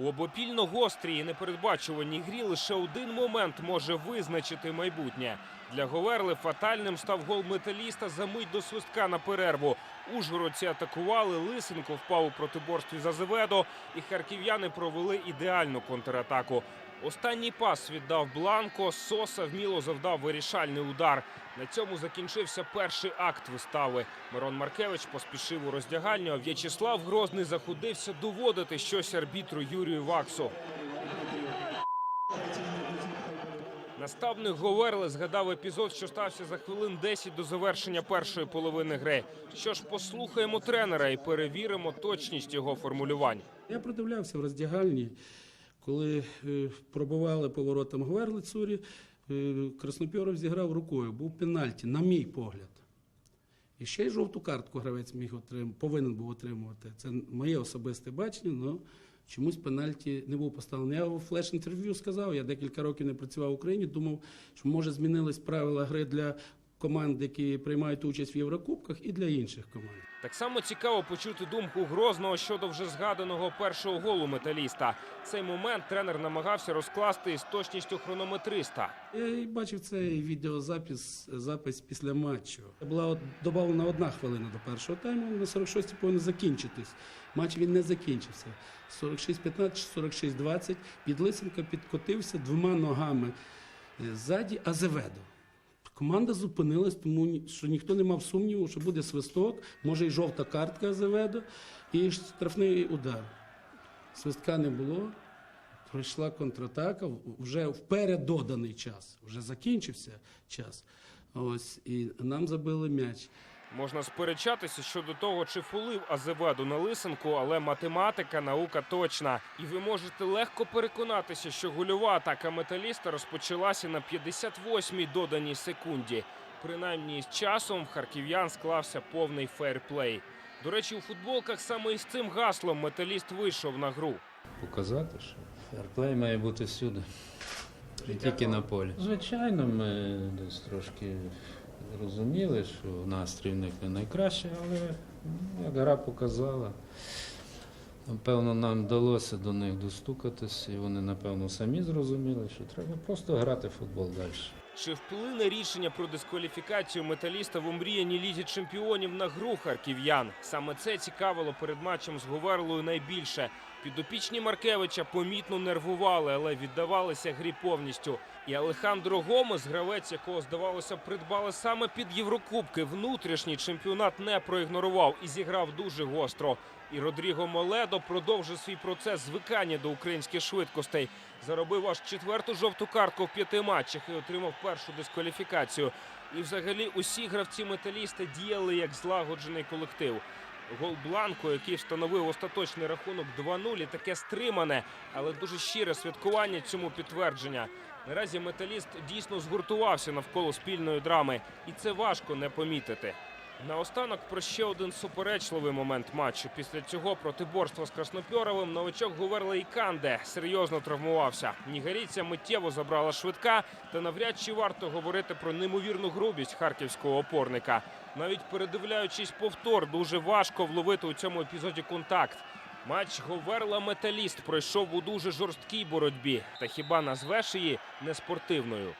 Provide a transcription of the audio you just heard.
У обопільно гострій і непередбачуваній грі лише один момент може визначити майбутнє. Для Говерли фатальним став гол металіста за мить до свистка на перерву. Ужгородці атакували, Лисенко впав у протиборстві за Зеведо, і харків'яни провели ідеальну контратаку. Останній пас віддав Бланко. Соса вміло завдав вирішальний удар. На цьому закінчився перший акт вистави. Мирон Маркевич поспішив у роздягальню, а В'ячеслав Грозний заходився доводити щось арбітру Юрію Ваксу. Наставник Говерли згадав епізод, що стався за хвилин 10 до завершення першої половини гри. Що ж, послухаємо тренера і перевіримо точність його формулювань. Я продивлявся в роздягальні, коли е, пробивали поворотом Гверли Цурі, е, Краснопьоров зіграв рукою, був пенальті, на мій погляд. І ще й жовту картку гравець міг отрим, повинен був отримувати. Це моє особисте бачення, але чомусь пенальті не був поставлений. Я в флеш-інтерв'ю сказав, я декілька років не працював в Україні, думав, що може змінились правила гри для команд, які приймають участь в Єврокубках, і для інших команд. Так само цікаво почути думку Грозного щодо вже згаданого першого голу металіста. Цей момент тренер намагався розкласти із точністю хронометриста. Я і бачив цей відеозапис запис після матчу. Була додана одна хвилина до першого тайму. На 46-й повинен закінчитись. Матч він не закінчився. 46-15, 46-20. Підлисенко підкотився двома ногами е, ззаді Азеведо. Команда зупинилась, тому що ніхто не мав сумніву, що буде свисток, може і жовта картка заведе, і штрафний удар. Свистка не було. Пройшла контратака вже в передоданий час. Вже закінчився час. Ось і нам забили м'яч. Можна сперечатися щодо того, чи фулив Азеведу на лисенку, але математика наука точна. І ви можете легко переконатися, що гольова атака металіста розпочалася на 58-й доданій секунді. Принаймні з часом в харків'ян склався повний фейрплей. До речі, у футболках саме із цим гаслом металіст вийшов на гру. показати, що ферплей має бути всюди, не тільки на полі. Звичайно, ми десь трошки розуміли, що настрій в них не найкращий, але ну, як гра показала, напевно, нам вдалося до них достукатись, і вони, напевно, самі зрозуміли, що треба просто грати в футбол далі. Чи вплине рішення про дискваліфікацію металіста в омріяній лізі чемпіонів на гру харків'ян? Саме це цікавило перед матчем з Говерлою найбільше. Підопічні Маркевича помітно нервували, але віддавалися грі повністю. І Алехандро Гомес, гравець, якого здавалося, придбали саме під Єврокубки, внутрішній чемпіонат не проігнорував і зіграв дуже гостро. І Родріго Моледо продовжив свій процес звикання до українських швидкостей. Заробив аж четверту жовту картку в п'яти матчах і отримав першу дискваліфікацію. І взагалі усі гравці металіста діяли як злагоджений колектив. Гол Бланко, який встановив остаточний рахунок 2-0, і таке стримане, але дуже щире святкування цьому підтвердження. Наразі металіст дійсно згуртувався навколо спільної драми, і це важко не помітити. Наостанок про ще один суперечливий момент матчу. Після цього протиборства з Краснопьоровим новачок Гуверла Іканде серйозно травмувався. Нігерійця миттєво забрала швидка, та навряд чи варто говорити про неймовірну грубість харківського опорника. Навіть передивляючись повтор, дуже важко вловити у цьому епізоді контакт. Матч Говерла Металіст пройшов у дуже жорсткій боротьбі. Та хіба назвеш її неспортивною?